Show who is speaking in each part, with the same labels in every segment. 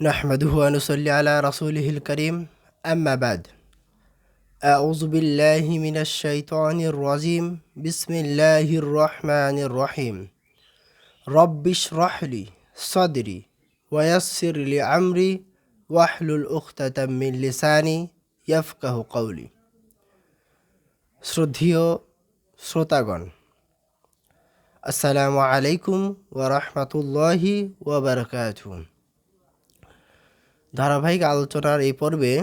Speaker 1: نحمده ونصلي على رسوله الكريم أما بعد أعوذ بالله من الشيطان الرجيم بسم الله الرحمن الرحيم رب اشرح لي صدري ويسر لي أمري واحلل عقدة من লিসানি يفقه قولي শ্রদ্ধীয় শ্রোতাগণ আসসালামু আলাইকুম ওরহমতুল্লাহি ওবরকাতুহ ধারাবাহিক আলোচনার এই পর্বে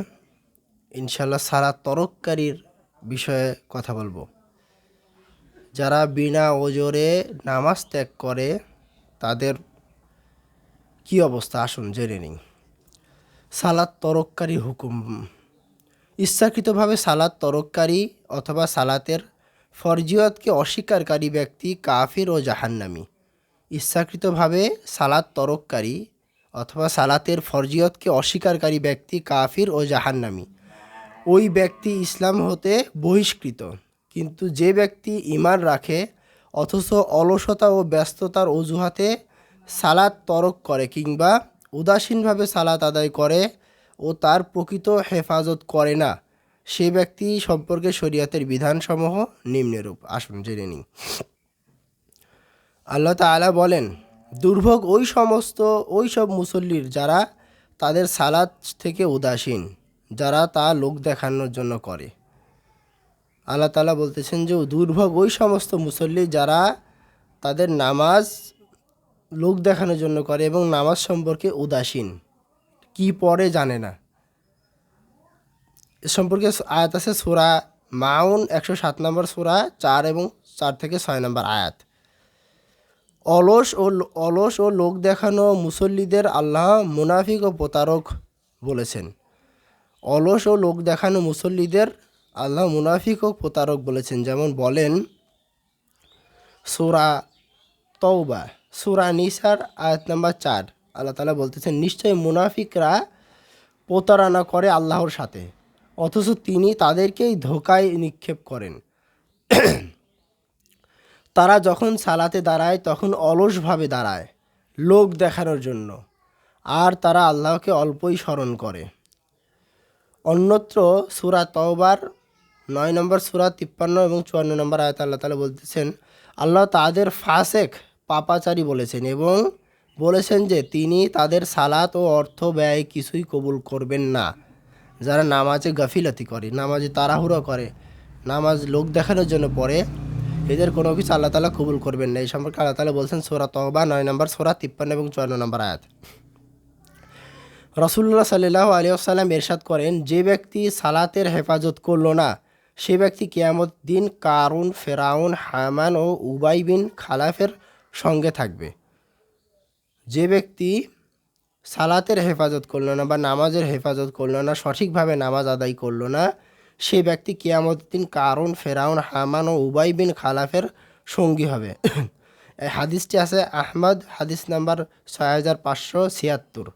Speaker 1: ইনশাল্লাহ সারা তরককারীর বিষয়ে কথা বলব। যারা বিনা ওজোরে নামাজ ত্যাগ করে, তাদের কি অবস্থা? আসুন জেনে নিন সালাদ তরককারী হুকুম। ইচ্ছাকৃতভাবে সালাদ তরককারী অথবা সালাতের ফরজিয়তকে অস্বীকারী ব্যক্তি কাফির ও জাহান্নামি। ইচ্ছাকৃতভাবে সালাদ তরককারী অথবা সালাতের ফরজিয়তকে অস্বীকারী ব্যক্তি কাফির ও জাহান্নামি। ওই ব্যক্তি ইসলাম হতে বহিষ্কৃত, কিন্তু যে ব্যক্তি ইমান রাখে, অথচ অলসতা ও ব্যস্ততার অজুহাতে সালাত তরক করে কিংবা উদাসীনভাবে সালাত আদায় করে ও তার প্রকৃত হেফাজত করে না, সে ব্যক্তি সম্পর্কে শরীয়তের বিধানসমূহ নিম্নরূপ। আসুন জেনে নিই। আল্লাহ তাআলা বলেন দুর্ভোগ ওই সমস্ত, ওই সব মুসল্লির যারা তাদের সালাত থেকে উদাসীন, যারা তা লোক দেখানোর জন্য করে। আল্লাহ তালা বলতেছেন যে, দুর্ভোগ ওই সমস্ত মুসল্লি যারা তাদের নামাজ লোক দেখানোর জন্য করে এবং নামাজ সম্পর্কে উদাসীন। কি পড়ে জানে না। এ সম্পর্কে আয়াত আছে সুরা মাউন, একশো সাত নম্বর সুরা, চার এবং চার থেকে ছয় নম্বর আয়াত। অলস ও অলস ও লোক দেখানো মুসল্লিদের আল্লাহ মুনাফিক ও প্রতারক বলেছেন। অলস ও লোক দেখানো মুসল্লিদের আল্লাহ মুনাফিক ও প্রতারক বলেছেন। যেমন বলেন, সুরা তৌবা সুরা নিসার, আয়াত নাম্বার চার। আল্লাহ তালা বলতেছেন নিশ্চয়ই মুনাফিকরা প্রতারণা করে আল্লাহর সাথে, অথচ তিনি তাদেরকেই ধোকায় নিক্ষেপ করেন। তারা যখন সালাতে দাঁড়ায়, তখন অলসভাবে দাঁড়ায় লোক দেখানোর জন্য। আর তারা আল্লাহকে অল্পই স্মরণ করে। অন্যত্র সুরা তওবার, নয় নম্বর সুরা তিপ্পান্ন এবং চুয়ান্ন নম্বর আয়াত আল্লাহ তালা বলতেছেন, আল্লাহ তাদের ফাসেক পাপাচারী বলেছেন এবং বলেছেন যে তিনি তাদের সালাত ও অর্থ ব্যয় কিছুই কবুল করবেন না। যারা নামাজে গাফিলাতি করে, নামাজে তাড়াহুড়ো করে, নামাজ লোক দেখানোর জন্য পড়ে এদের কোনো কিছু আল্লাহ তালা কবুল করবেন না। এই সম্পর্কে আল্লাহ তালা বলছেন, সোরা তহবা নয় নম্বর, সোরা তিপ্পান্ন এবং চুয়ান্ন নম্বর আয়াত। রসুল্লাহ সাল্লাহ আলিয়াল্লাম এরশাদ করেন, যে ব্যক্তি সালাতের হেফাজত করল না, সে ব্যক্তি কিয়ামত দিন কারুন, ফেরাউন, হামান ও উবাই বিন খালাফের সঙ্গে থাকবে। যে ব্যক্তি সালাতের হেফাজত করল না বা নামাজের হেফাজত করল না, সঠিকভাবে নামাজ আদায় করল না সে ব্যক্তি কিয়ামত দিন কারণ ফেরাউন, হামান ও উবাই বিন খালাফের সঙ্গী হবে। এই হাদিসটি আছে আহমদ, হাদিস নাম্বার ছয় হাজার পাঁচশো ছিয়াত্তর।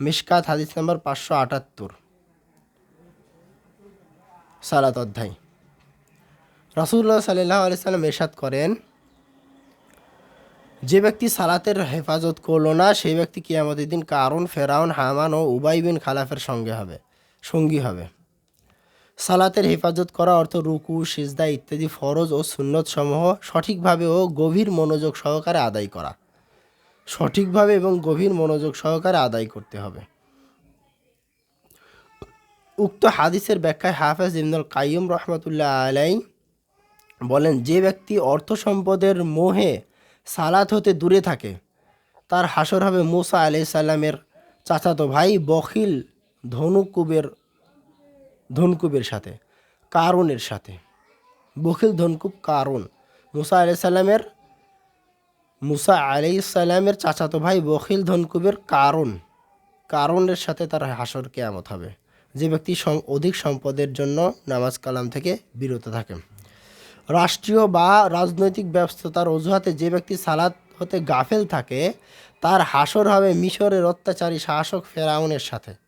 Speaker 1: মিসকাত হাদিস নাম্বার পাঁচশো আটাত্তর। সালাত অধ্যায়। রসুল্লাহ সাল্লাহ আলি সাল্লাম এরশাদ করেন, যে ব্যক্তি সালাতের হেফাজত করল না সেই ব্যক্তি কিয়ামতের দিন কারণ ফেরাউন, হামান ও উবাই বিন খালাফের সঙ্গে হবে, সঙ্গী হবে। সালাতের হেফাজত করা অর্থ রুকু, সিজদা ইত্যাদি ফরজ ও সুন্নত সমূহ সঠিকভাবে ও গভীর মনোযোগ সহকারে আদায় করা। সঠিকভাবে এবং গভীর মনোযোগ সহকারে আদায় করতে হবে। উক্ত হাদিসের ব্যাখ্যায় হাফেজ ইমনুল কাইম রহমতুল্লাহ আলাই বলেন, যে ব্যক্তি অর্থ সম্পদের মোহে সালাত হতে দূরে থাকে, তার হাসর হবে মুসা আলি সাল্লামের চাচাতো ভাই বখিল ধনুকুবের ধনকুবের সাথে কারণের সাথে। বখিল ধনকুব কারণ মুসা আলি সাল্লামের মুসা আলি সাল্লামের চাচাতো ভাই বখিল ধনকুবের কারণ কারণের সাথে তার হাসর কেয়ামত হবে। যে ব্যক্তি অধিক সম্পদের জন্য নামাজ কালাম থেকে বিরত থাকে। রাষ্ট্রীয় বা রাজনৈতিক ব্যস্ততার অজুহাতে যে ব্যক্তি সালাদ হতে গাফেল থাকে, তার হাসর হবে মিশরের অত্যাচারী শাসক ফেরাউনের সাথে।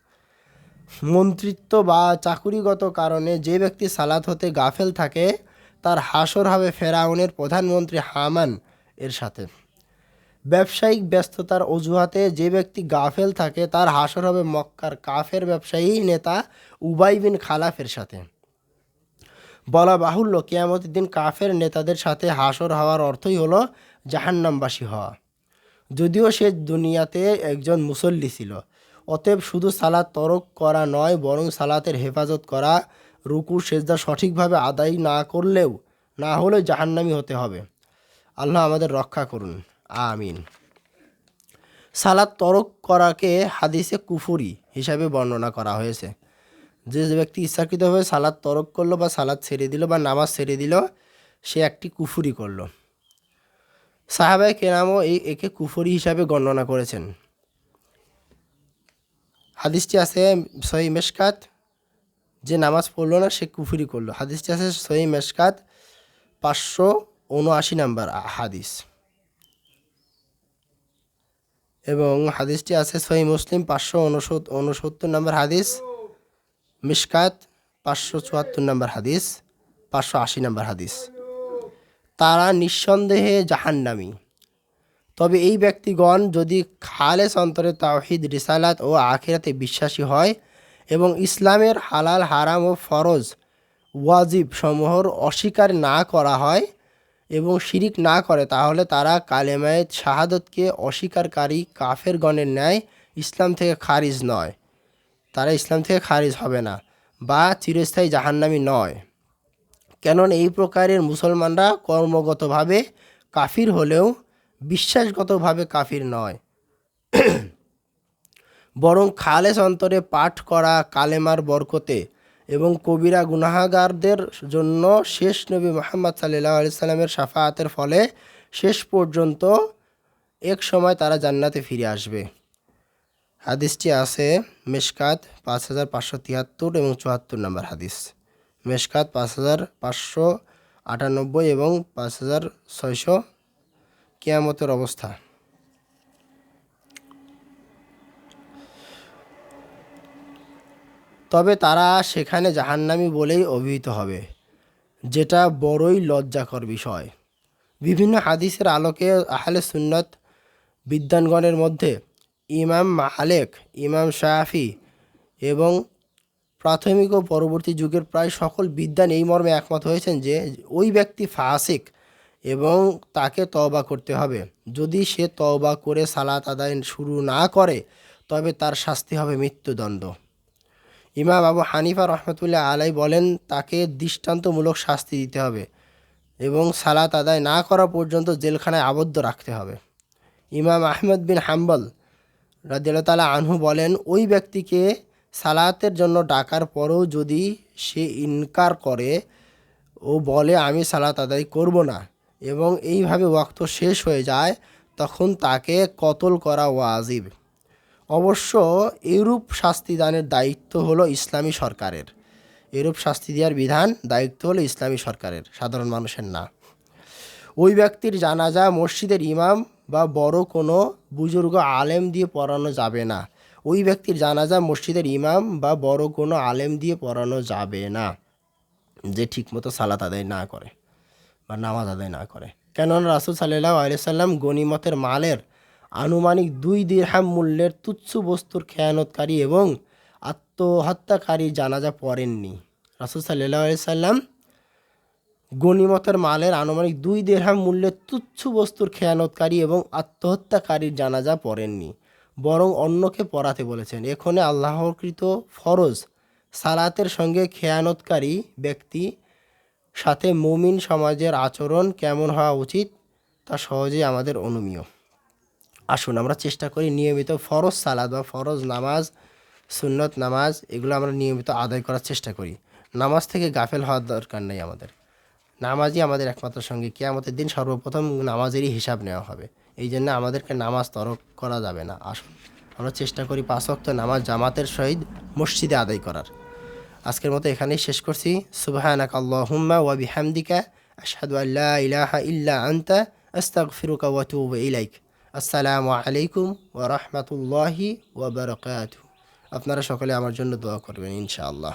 Speaker 1: মন্ত্রিত্ব বা চাকুরিগত কারণে যে ব্যক্তি সালাত হতে গাফেল থাকে, তার হাসর হবে ফেরাউনের প্রধানমন্ত্রী হামান এর সাথে ব্যবসায়িক ব্যস্ততার অজুহাতে যে ব্যক্তি গাফেল থাকে, তার হাসর হবে মক্কার কাফের ব্যবসায়ী নেতা উবাই বিন খালাফের সাথে বলা বাহুল্য, কেয়ামতের দিন কাফের নেতাদের সাথে হাসর হওয়ার অর্থই হলো জাহান্নামবাসী হওয়া। যদিও সে দুনিয়াতে একজন মুসল্লি ছিল অতএব শুধু সালাত তরক করা নয়, বরং সালাতের হেফাজত করা, রুকু, সেজদা সঠিকভাবে আদায় না করলেও না হলেও জাহান্নামি হতে হবে। আল্লাহ আমাদের রক্ষা করুন। আমিন। সালাত তরক করাকে হাদিসে কুফুরি হিসাবে বর্ণনা করা হয়েছে। যে ব্যক্তি ইচ্ছাকৃতভাবে সালাদ তরক করল বা সালাদ ছেড়ে দিল বা নামাজ ছেড়ে দিল, সে একটি কুফুরি করল। সাহাবাই কেরামও এই একে কুফুরি হিসাবে গণনা করেছেন। হাদিসটি আছে সহি মেশকাত, যে নামাজ পড়ল না, সে কুফুরি করল। হাদিসটি আছে সহি মেশকাত পাঁচশো উনআশি নাম্বার হাদিস। এবং হাদিসটি আছে সহি মুসলিম পাঁচশো উনসত্তর নম্বর হাদিস। মিশকাত পাঁচশো চুয়াত্তর নম্বর হাদিস, পাঁচশো আশি নম্বর হাদিস। তারা নিঃসন্দেহে জাহান্নামী। তবে এই ব্যক্তিগণ যদি খালেস অন্তরে তাওহিদ, রিসালাত ও আখিরাতে বিশ্বাসী হয় এবং ইসলামের হালাল, হারাম ও ফরজ ওয়াজিব সমূহর অস্বীকার না করা হয় এবং শিরিক না করে, তাহলে তারা কালেমায় শাহাদতকে অস্বীকারী কাফের গণের ন্যায় ইসলাম থেকে খারিজ নয়। তারা ইসলাম থেকে খারিজ হবে না বা চিরস্থায়ী জাহান্নামী নয়। কেননা এই প্রকারের মুসলমানরা কর্মগতভাবে কাফির হলেও বিশ্বাসগতভাবে কাফির নয়। বরং খালেস অন্তরে পাঠ করা কালেমার বরকতে এবং কবিরা গুনাহাগারদের জন্য শেষ নবী মোহাম্মদ সাল্লাহ সাল্লামের সাফায়াতের ফলে শেষ পর্যন্ত এক সময় তারা জান্নাতে ফিরে আসবে। হাদিসটি আছে মেশকাত পাঁচ হাজার পাঁচশো তিয়াত্তর এবং চুয়াত্তর নম্বর হাদিস। মেশকাত পাঁচ হাজার পাঁচশো আটানব্বই এবং পাঁচ হাজার ছয়শো কেয়ামতের অবস্থা। তবে তারা সেখানে জাহান্নামি বলেই অভিহিত হবে, যেটা বড়ই লজ্জাকর বিষয়। বিভিন্ন হাদিসের আলোকে আহলে সুন্নত বিদ্যানগণের মধ্যে ইমাম মালেক ইমাম শাফি এবং প্রাথমিক ও পরবর্তী যুগের প্রায় সকল বিদ্যান এই মর্মে একমত হয়েছেন যে ওই ব্যক্তি ফাসিক এবং তাকে তওবা করতে হবে। যদি সে তওবা করে সালাত আদায় শুরু না করে, তবে তার শাস্তি হবে মৃত্যুদণ্ড। ইমাম আবু হানিফা রহমতুল্লাহ আলাই বলেন, তাকে দৃষ্টান্তমূলক শাস্তি দিতে হবে এবং সালাত আদায় না করা পর্যন্ত জেলখানায় আবদ্ধ রাখতে হবে। ইমাম আহমেদ বিন হাম্বল রাজিয়াল্লাহ আনহু বলেন, ওই ব্যক্তিকে সালাতের জন্য ডাকার পরেও যদি সে ইনকার করে, ও বলে, আমি সালাত আদায় করব না। এবং এইভাবে ওয়াক্ত শেষ হয়ে যায়, তখন তাকে কতল করা ওয়াজিব। অবশ্য এরূপ শাস্তি দানের দায়িত্ব হলো ইসলামী সরকারের। এরূপ শাস্তি দেওয়ার বিধান দায়িত্ব হলো ইসলামী সরকারের, সাধারণ মানুষের না। ওই ব্যক্তির জানাজা মসজিদের ইমাম বা বড় কোনো বুজুর্গ আলেম দিয়ে পড়ানো যাবে না। ওই ব্যক্তির জানাজা মসজিদের ইমাম বা বড় কোনো আলেম দিয়ে পড়ানো যাবে না, যে ঠিকমতো সালাত আদায় না করে। বা নামাজ আদায় না করে। কেননা রাসুল সাল্লাহ আলিয়াল্লাম গনিমতের মালের আনুমানিক দুই দিরহাম মূল্যের তুচ্ছ বস্তুর খেয়ানতকারী এবং আত্মহত্যাকারী জানাজা পড়েননি। রাসুল সাল্লাহ সাল্লাম গনিমতের মালের আনুমানিক দুই দেড়হাম মূল্যের তুচ্ছ বস্তুর খেয়ানতকারী এবং আত্মহত্যাকারীর জানাজা পড়েননি, বরং অন্যকে পড়াতে বলেছেন। এখানে আল্লাহকৃত ফরজ সালাতের সঙ্গে খেয়ানতকারী ব্যক্তি সাথে মুমিন সমাজের আচরণ কেমন হওয়া উচিত তা সহজেই আমাদের অনুমীয়। আসুন আমরা চেষ্টা করি নিয়মিত ফরজ সালাদ বা ফরজ নামাজ, সুন্নত নামাজ এগুলো আমরা নিয়মিত আদায় করার চেষ্টা করি। নামাজ থেকে গাফেল হওয়ার দরকার নেই আমাদের। নামাজই আমাদের একমাত্র সঙ্গে। কি আমাদের দিন সর্বপ্রথম নামাজেরই হিসাব নেওয়া হবে। এই জন্য আমাদেরকে নামাজ তরক করা যাবে না। আসুন আমরা চেষ্টা করি পাঁচ অক্ত নামাজ জামাতের সহিত মসজিদে আদায় করার। আজকের মতো এখানেই শেষ করছি। সুবাহানাক আল্লাহুম্মা ওয়া হামদিকা আশহাদু আল্লাহ ইলাহা ইল্লা আন্তা আস্তাগফিরুকা ওয়া আতুবু ইলাইক। আসসালামু আলাইকুম ওয়া রাহমাতুল্লাহি ওয়া বারাকাতুহু। আপনারা সকলে আমার জন্য দোয়া করবেন ইনশাআল্লাহ।